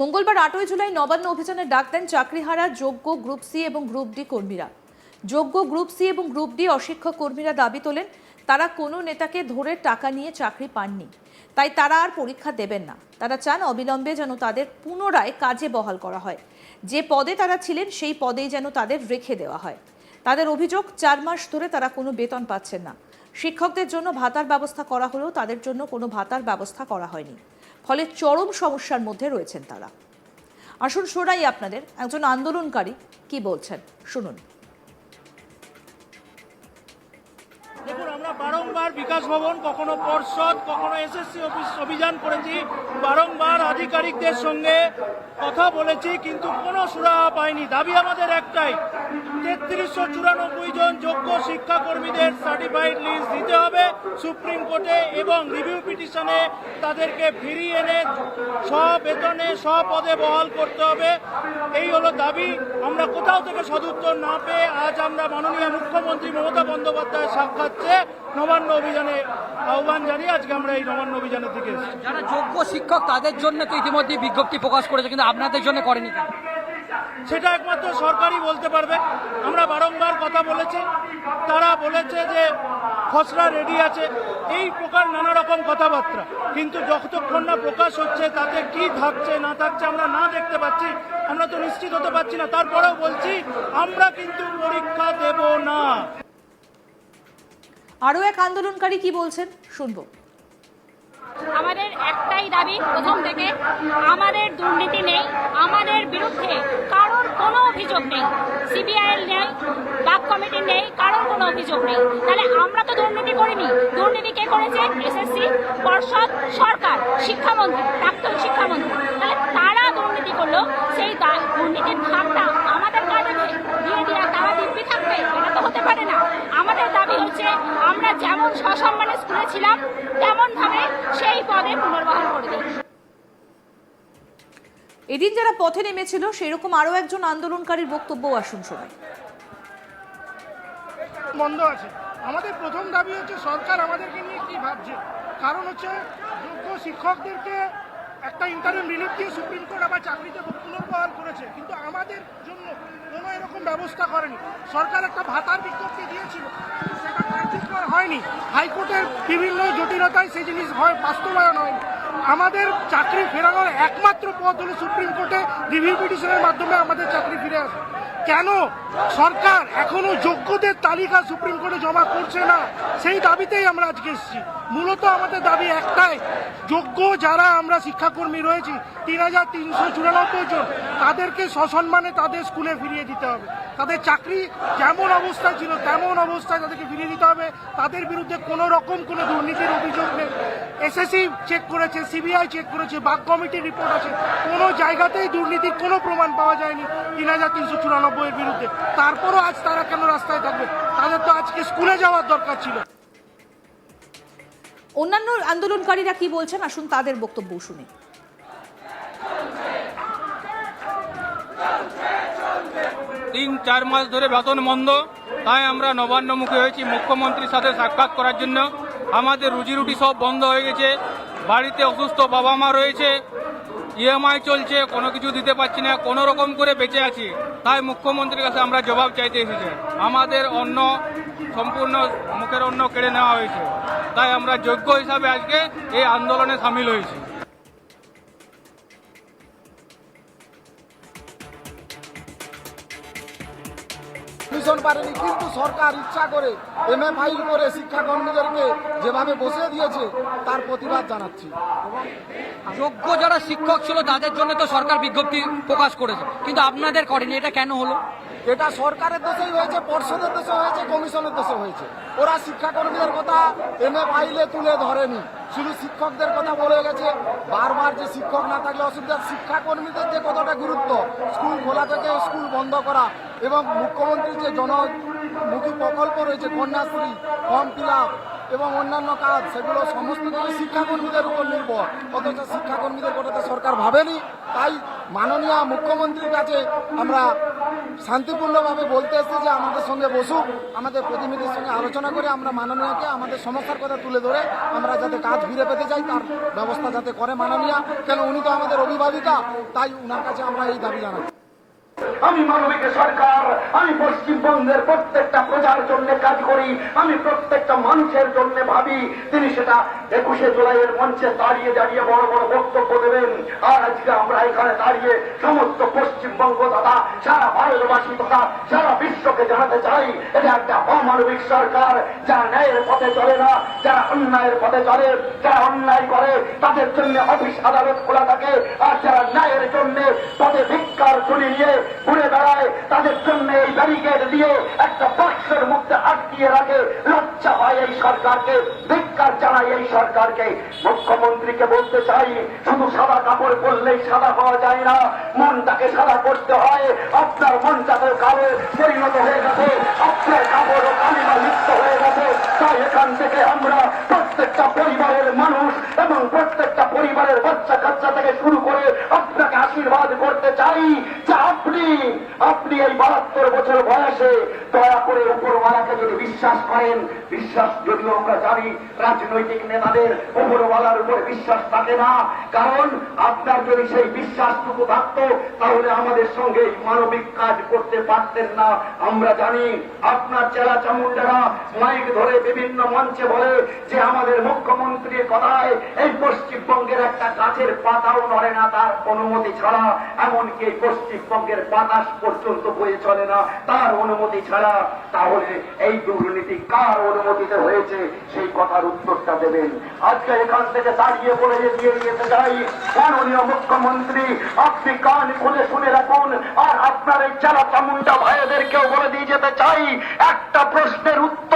মঙ্গলবার আটই জুলাই নবান্ন অভিযানে ডাক দেন চাকরিহারা, যোগ্য গ্রুপ সি এবং গ্রুপ ডি কর্মীরা। যোগ্য গ্রুপ সি এবং গ্রুপ ডি অশিক্ষক কর্মীরা দাবি তোলেন, তারা কোনো নেতাকে ধরে টাকা নিয়ে চাকরি পাননি। তাই তারা আর পরীক্ষা দেবেন না। তারা চান অবিলম্বে যেন তাদের পুনরায় কাজে বহাল করা হয়। যে পদে তারা ছিলেন, সেই পদেই যেন তাদের রেখে দেওয়া হয়। তাদের অভিযোগ, চার মাস ধরে তারা কোনো বেতন পাচ্ছেন না। শিক্ষকদের জন্য ভাতার ব্যবস্থা করা হলেও তাদের জন্য কোনো ভাতার ব্যবস্থা করা হয়নি। ফলে চরম সমস্যার মধ্যে রয়েছেন তারা। আসুন শোনাই আপনাদের একজন আন্দোলনকারী কি বলছেন। শুনুন। বারংবার বিকাশ ভবন, কখনো পর্ষদ, কখনো এসএসসি অফিস অভিযান করেছি। বারংবার আধিকারিকদের সঙ্গে কথা বলেছি, কিন্তু কোনো সুরাহা পাইনি। দাবি আমাদের একটাই, তেত্রিশশো চুরানব্বই জন যোগ্য শিক্ষাকর্মীদের সার্টিফাইড লিস্ট দিতে হবে সুপ্রিম কোর্টে এবং রিভিউ পিটিশনে তাদেরকে ফিরিয়ে এনে সব বেতনে সব পদে বহাল করতে হবে। এই হলো দাবি। আমরা কোথাও থেকে সদুত্তর না পেয়ে আজ আমরা মাননীয় মুখ্যমন্ত্রী মমতা বন্দ্যোপাধ্যায়ের সাক্ষাৎ নবান্ন অভিযানে আহ্বান জানিয়ে আজকে আমরা এই নবান্ন অভিযানের দিকে যারা যোগ্য শিক্ষক তাদের জন্য তো ইতিমধ্যে বিজ্ঞপ্তি প্রকাশ করেছে কিন্তু আপনাদের জন্য করেনি? সেটা একমাত্র সরকারই বলতে পারবে। আমরা বারংবার কথা বলেছি। তারা বলেছে যে খসড়া রেডি আছে। এই প্রকার নানা রকম কথাবার্তা। কিন্তু যতক্ষণ না প্রকাশ হচ্ছে তাতে কি থাকছে না থাকছে আমরা না দেখতে পাচ্ছি আমরা তো নিশ্চিত হতে পারছি না। তারপরেও বলছি আমরা কিন্তু পরীক্ষা দেব না। আরও এক আন্দোলনকারী কি বলছেন? শুনব। আমাদের একটাই দাবি প্রথম থেকে, আমাদের দুর্নীতি নেই, আমাদের বিরুদ্ধে কারোর কোনো অভিযোগ নেই। সিবিআই নেই বাক কমিটি নেই, কারোর কোনো অভিযোগ নেই। তাহলে আমরা তো দুর্নীতি করিনি। দুর্নীতি কে করেছে? এসএসসি পর্ষদ, সরকার, শিক্ষামন্ত্রী, প্রাক্তন শিক্ষামন্ত্রী। তাহলে তারা দুর্নীতি করল, সেই দুর্নীতির ভাগটা আমাদের কাঁধে দিয়ে দিয়ে তারা দিব্যি থাকবে, এটা তো হতে পারে না। হচ্ছে আমরা যেমন সসম্মানে স্কুলে ছিলাম তেমন ভাবে সেই পদে পুনর্বহাল করে দিই। এদিন যারা পথে নেমেছিল সেরকম আরও একজন আন্দোলনকারীর বক্তব্য আসুন শোনাই বন্ধ আছে। আমাদের প্রথম দাবি হচ্ছে সরকার আমাদেরকে নিয়ে কি ভাবছে? কারণ হচ্ছে যোগ্য শিক্ষকদেরকে একটা ইন্টারিম রিলিফ দিয়ে সুপ্রিম কোর্ট আবার চাকরিতে পুনর্বহাল করেছে। কিন্তু আমাদের জন্য কোনো এরকম ব্যবস্থা করেনি। সরকার একটা ভাতার বিজ্ঞপ্তি দিয়েছিল। হয়নি। হাইকোর্টের বিভিন্ন জটিলতায় সেই জিনিস হয়, বাস্তবায়ন হয়নি আমাদের চাকরি ফেরানোর একমাত্র পথ হলো সুপ্রিম কোর্টে রিভিউ পিটিশনের মাধ্যমে আমাদের চাকরি ফিরে আসে। কেন? সরকার এখনও যোগ্যদের তালিকা সুপ্রিম কোর্টে জমা করছে না। সেই দাবিতেই আমরা আজকে এসেছি। মূলত আমাদের দাবি একটাই, যোগ্য যারা আমরা শিক্ষাকর্মী রয়েছি, তিন হাজার তিনশো চুরানব্বই জন, তাদেরকে সসম্মানে তাদের স্কুলে ফিরিয়ে দিতে হবে। তাদের চাকরি যেমন অবস্থায় ছিল তেমন অবস্থায় তাদেরকে ফিরিয়ে দিতে হবে। তাদের বিরুদ্ধে কোনো রকম কোনো দুর্নীতির অভিযোগ নেই। এসএসসি চেক করেছে সিবিআই চেক করেছে, বাক কমিটির রিপোর্ট আছে। কোনো জায়গাতেই দুর্নীতির কোনো প্রমাণ পাওয়া যায়নি। তিন হাজার তিনশো চুরানব্বই চুরানব্বইয়ের বিরুদ্ধে। তারপরও আজ তারা কেন রাস্তায় থাকবে? তাদের তো আজকে স্কুলে যাওয়ার দরকার ছিল। অন্যান্য আন্দোলনকারীরা কি বলছেন? আসুন তাদের বক্তব্য শুনি। তিন চার মাস ধরে বেতন বন্ধ। তাই আমরা নবান্নমুখী হয়েছি মুখ্যমন্ত্রীর সাথে সাক্ষাৎ করার জন্য। আমাদের রুজি রুটি সব বন্ধ হয়ে গেছে। বাড়িতে অসুস্থ বাবা মা রয়েছে। ইএমআই চলছে, কোনো কিছু দিতে পারছি না, কোনো রকম করে বেঁচে আছি। তাই মুখ্যমন্ত্রীর কাছে আমরা জবাব চাইতে এসেছি। আমাদের অন্য সম্পূর্ণ মুখের অন্য কেড়ে নেওয়া হয়েছে। তাই আমরা যোগ্য হিসাবে আজকে এই আন্দোলনে সামিল হয়েছি। কমিশন পারেনি, কিন্তু সরকার ইচ্ছা করে এম এ আই করে শিক্ষাকর্মীদেরকে যেভাবে বসে দিয়েছে, তার প্রতিবাদ জানাচ্ছি। যোগ্য যারা শিক্ষক ছিল, তাদের জন্য তো সরকার বিজ্ঞপ্তি প্রকাশ করেছে। কিন্তু আপনাদের করেনি, এটা কেন হলো? এটা সরকারের দোষেই হয়েছে, পর্ষদের দোষে হয়েছে, কমিশনের দোষে হয়েছে। ওরা শিক্ষাকর্মীদের কথা এম এ ফাইলে তুলে ধরেনি। শুধু শিক্ষকদের কথা বলে গেছে, বারবার যে শিক্ষক না থাকলে অসুবিধা। শিক্ষাকর্মীদের যে কতটা গুরুত্ব, স্কুল খোলা থেকে স্কুল বন্ধ করা এবং মুখ্যমন্ত্রীর যে জনমুখী প্রকল্প রয়েছে, কন্যাশ্রী, ফর্ম ফিল এবং অন্যান্য কাজ, সেগুলো সমস্ত শিক্ষাকর্মীদের উপর নির্ভর অথচ শিক্ষাকর্মীদের কথা তো সরকার ভাবেনি। তাই মাননীয় মুখ্যমন্ত্রীর কাছে আমরা শান্তিপূর্ণভাবে বলতে এসেছি যে আমাদের সঙ্গে বসুক, আমাদের প্রতিনিধির সঙ্গে আলোচনা করে আমরা মাননীয়কে আমাদের সমস্যার কথা তুলে ধরে আমরা যাতে কাজ ফিরে পেতে চাই, তার ব্যবস্থা যাতে করে মাননীয়। কেন উনি তো আমাদের অভিভাবিকা, তাই উনার কাছে আমরা এই দাবি জানাচ্ছি। আমি মানবিক সরকার, আমি পশ্চিমবঙ্গের প্রত্যেকটা প্রজার জন্য কাজ করি, আমি প্রত্যেকটা মানুষের জন্য ভাবি, তিনি সেটা একুশে জুলাইয়ের মঞ্চে দাঁড়িয়ে দাঁড়িয়ে বড় বড় বক্তব্য দেবেন। আর আজকে আমরা এখানে দাঁড়িয়ে সমস্ত পশ্চিমবঙ্গ তথা সারা ভারতবাসী তথা সারা বিশ্বকে জানাতে চাই, এটা একটা অমানবিক সরকার, যারা ন্যায়ের পথে চলে না, যারা অন্যায়ের পথে চলে, যারা অন্যায় করে, তাদের জন্য অফিস আদালত খোলা থাকে, আর যারা ন্যায়ের জন্য পদে ভিক্ষার তুলি নিয়ে ঘুরে বেড়ায়, তাদের জন্য এই ব্যারিকেড দিয়ে একটা বাক্সের মধ্যে আটকিয়ে রাখে। লজ্জা হয় এই সরকারকে, ধিক্কার জানায় এই সরকারকে। মুখ্যমন্ত্রীকে বলতে চাই, শুধু সাদা কাপড় পরলেই সাদা পাওয়া যায় না, মনটাকে সাদা করতে হয়। আপনার মনটাকে কালো পরিণত হয়ে গেছে, আপনার কাপড়ও কালিমা লিপ্ত হয়ে গেছে। তাই এখান থেকে আমরা প্রত্যেকটা পরিবারের মানুষ এবং প্রত্যেকটা পরিবারের বাচ্চা কাচ্চা থেকে শুরু করে আপনাকে আশীর্বাদ করতে চাই। আপনি এই বাহাত্তর বছর বয়সে দয়া করে উপরওয়ালাকে যদি বিশ্বাস করেন, বিশ্বাস যদিও আমরা জানি রাজনৈতিক নেতাদের উপরওয়ালার উপর বিশ্বাস থাকে না, কারণ আপনার যদি সেই বিশ্বাসটুকু থাকতো, তাহলে আমাদের সঙ্গে মানবিক কাজ করতে পারতেন না। আমরা জানি আপনার চেলা চামুন্ডারা মাইক ধরে বিভিন্ন মঞ্চে বলে যে আমাদের মুখ্যমন্ত্রীর কথায় এই পশ্চিমবঙ্গের একটা গাছের পাতাও নড়ে না, তার অনুমতি ছাড়া এমনকি পশ্চিমবঙ্গের বাতাস পর্যন্ত বয়ে চলে না, তার অনুমতি ছাড়া তাহলে এই দুর্নীতি কার অনুমতিতে হয়েছে? সেই কথার উত্তরটা দেবেন। আজকে এখান থেকে দাঁড়িয়ে বলে যে দিয়ে দিতে চাই মাননীয় মুখ্যমন্ত্রী, আপনি কান খুলে শুনে রাখুন। আর আপনার এই চালা চামুন্ডা ভাইদেরকেও বলে দিয়ে যেতে চাই। একটা প্রশ্নের উত্তর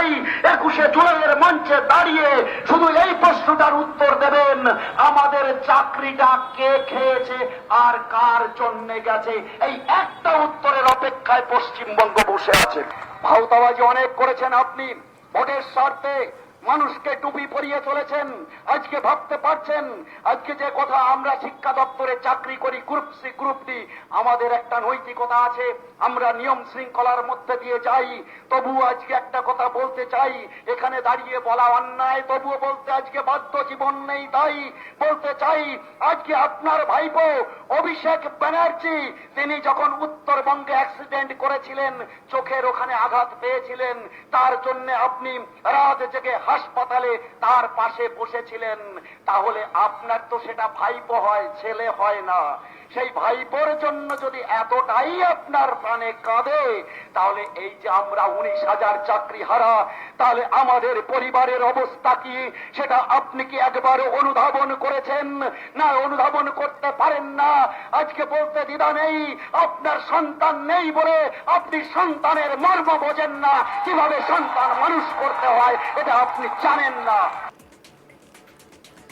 আমরা একুশে জুলাইয়ের মঞ্চে দাঁড়িয়ে শুধু এই প্রশ্নটার উত্তর দেবেন, আমাদের চাকরিটা কে খেয়েছে আর কার জন্যে গেছে? এই একটা উত্তরের অপেক্ষায় পশ্চিমবঙ্গ বসে আছে। ভাওতাবাজি অনেক করেছেন আপনি, ভোটের স্বার্থে মানুষকে টুপি পরিয়ে চলেছেন। আজকে ভাবতে পারছেন, আজকে যে কথা আমরা শিক্ষা দপ্তরে চাকরি করি গ্রুপ সি গ্রুপ ডি আমাদের একটা নৈতিকতা আছে। আমরা নিয়ম শৃঙ্খলার মধ্যে দিয়ে যাই। তবু আজকে একটা কথা বলতে চাই। এখানে দাঁড়িয়ে বলা অন্যায়, তবুও বলতে আজকে বাধ্য জীবন নেই তাই। বলতে চাই, আজকে আপনার ভাইপো অভিষেক ব্যানার্জি, তিনি যখন উত্তরবঙ্গে অ্যাক্সিডেন্ট করেছিলেন, চোখের ওখানে আঘাত পেয়েছিলেন, তার জন্য আপনি রাত জেগে হাসপাতালে তার পাশে বসেছিলেন তাহলে আপনার তো সেটা ভাইপো হয় ছেলে হয় না। সেই ভাইপোর জন্য যদি এতটাই আপনার প্রাণে কাঁদে, তাহলে এই যে আমরা উনিশ হাজার চাকরি হারা, তাহলে আমাদের পরিবারের অবস্থা কি? সেটা আপনি কি একবার অনুধাবন করেছেন? না, অনুধাবন করতে পারেন না। আজকে বলতে দ্বিধা নেই, আপনার সন্তান নেই বলে আপনি সন্তানের মর্ম বোঝেন না। কীভাবে সন্তান মানুষ করতে হয়, এটা আপনি জানেন না।